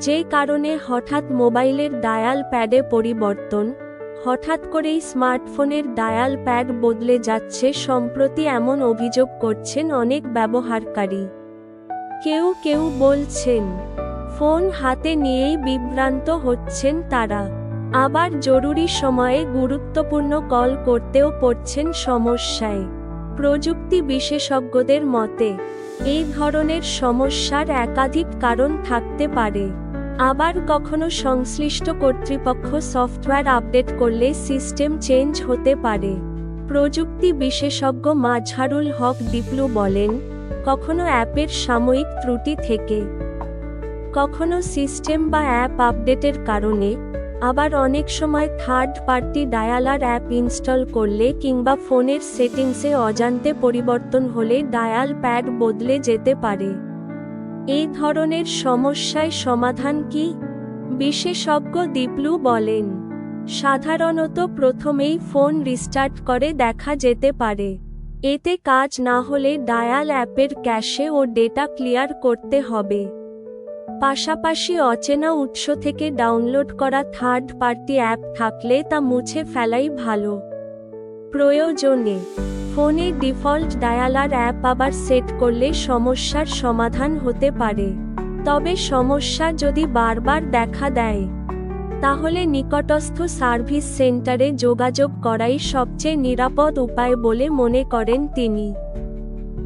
যে কারণে হঠাৎ মোবাইলের ডায়াল প্যাডে পরিবর্তন, হঠাৎ করেই স্মার্টফোনের ডায়াল প্যাড বদলে যাচ্ছে সম্প্রতি এমন অভিযোগ করছেন অনেক ব্যবহারকারী। কেউ কেউ বলছেন, ফোন হাতে নিয়েই বিভ্রান্ত হচ্ছেন তারা। আবার জরুরি সময়ে গুরুত্বপূর্ণ কল করতেও পড়ছেন সমস্যায়। প্রযুক্তি বিশেষজ্ঞদের মতে এই ধরনের সমস্যার একাধিক কারণ থাকতে পারে। আবার কখনো সংশ্লিষ্ট কর্তৃপক্ষ সফটওয়্যার আপডেট করলে সিস্টেম চেঞ্জ হতে পারে। প্রযুক্তি বিশেষজ্ঞ মাঝহারুল হক ডিপলু বলেন, কখনো অ্যাপের সাময়িক ত্রুটি থেকে কখনো সিস্টেম বা অ্যাপ আপডেটের কারণে আবার অনেক সময় third party dialer app install করলে কিংবা ফোনের সেটিংসে অজান্তে পরিবর্তন হলে ডায়াল প্যাড বদলে যেতে পারে। এই ধরনের সমস্যায় সমাধান কি? বিশেষজ্ঞ দীপলু বলেন, সাধারণত প্রথমেই ফোন রিস্টার্ট করে দেখা যেতে পারে। এতে কাজ না হলে ডায়াল অ্যাপের ক্যাশে ও ডেটা ক্লিয়ার করতে হবে। পাশাপাশি অচেনা উৎস থেকে ডাউনলোড করা থার্ড পার্টি অ্যাপ থাকলে তা মুছে ফেলাই ভালো। প্রয়োজনে, ফোনে ডিফল্ট ডায়ালার অ্যাপ আবার সেট করলে সমস্যার সমাধান হতে পারে। তবে সমস্যা যদি বারবার দেখা দেয়, তাহলে নিকটস্থ সার্ভিস সেন্টারে যোগাযোগ করাই সবচেয়ে নিরাপদ উপায় বলে মনে করেন তিনি।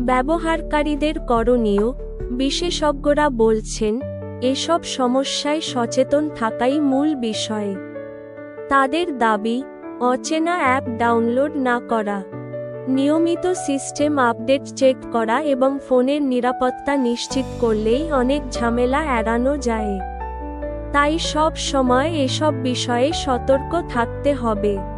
ব্যবহারকারীদের করণীয়, বিশেষজ্ঞরা বলছেন এসব সমস্যায় সচেতন থাকাই মূল বিষয়। তাদের দাবি, অচেনা অ্যাপ ডাউনলোড না করা, নিয়মিত সিস্টেম আপডেট চেক করা এবং ফোনের নিরাপত্তা নিশ্চিত করলেই অনেক ঝামেলা এড়ানো যায়। তাই সব সময় এসব বিষয়ে সতর্ক থাকতে হবে।